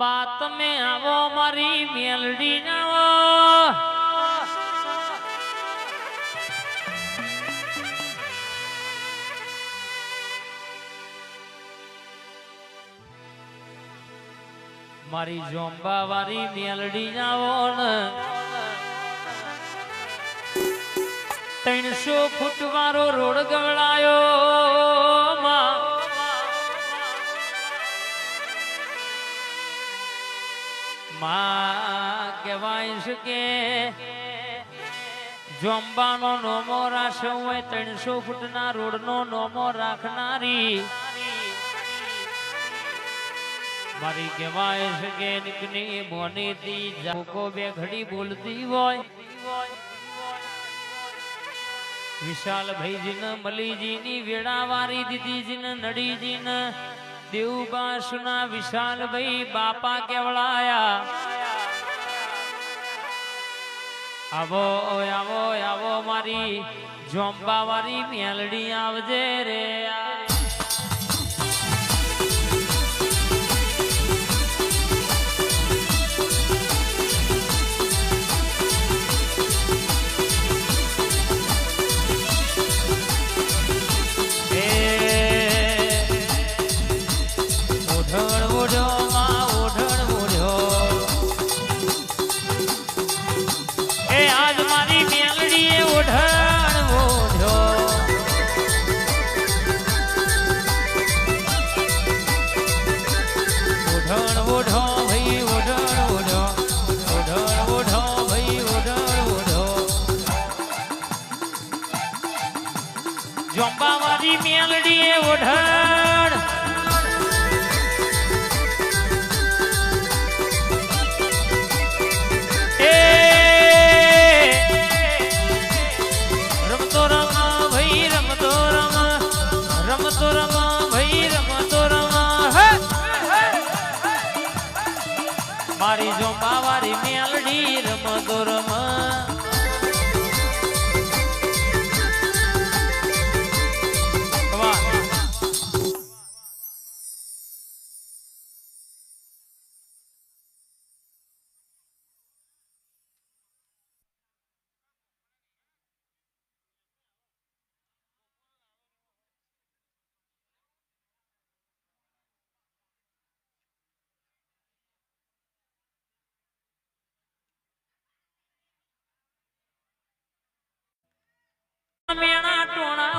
બા તમે આવો, મારી મેલડી જાવો મારી જોંબા વારી મેલડી જાવો ને. ત્રણસો ફૂટ વાળો રોડ ગવડાયો. માં જોંબાનો નોમો રાખ્યો હોય ત્રણસો ફૂટના રોડનો નોમો રાખનારી. મારી કહેવાય છે કે નીકની બોનીતી જાકો બે ઘડી બોલતી હોય. વિશાલભાઈજીને મલીજીની વેળા વારી દીધીજીને નડીજીને દેવબાસુના વિશાલભાઈ બાપા કેવડાયા આવો આવો આવો મારી જોંબા વાળી મેલડી આવજે રે આ. ઓઢણ ઓઢો ભાઈ ઓઢણ ઓઢો ઓઢણ ઓઢો ભાઈ મારી ઓઢણ મારી જો બાવારી મેલડી રમતો રમ મેણા ટોણા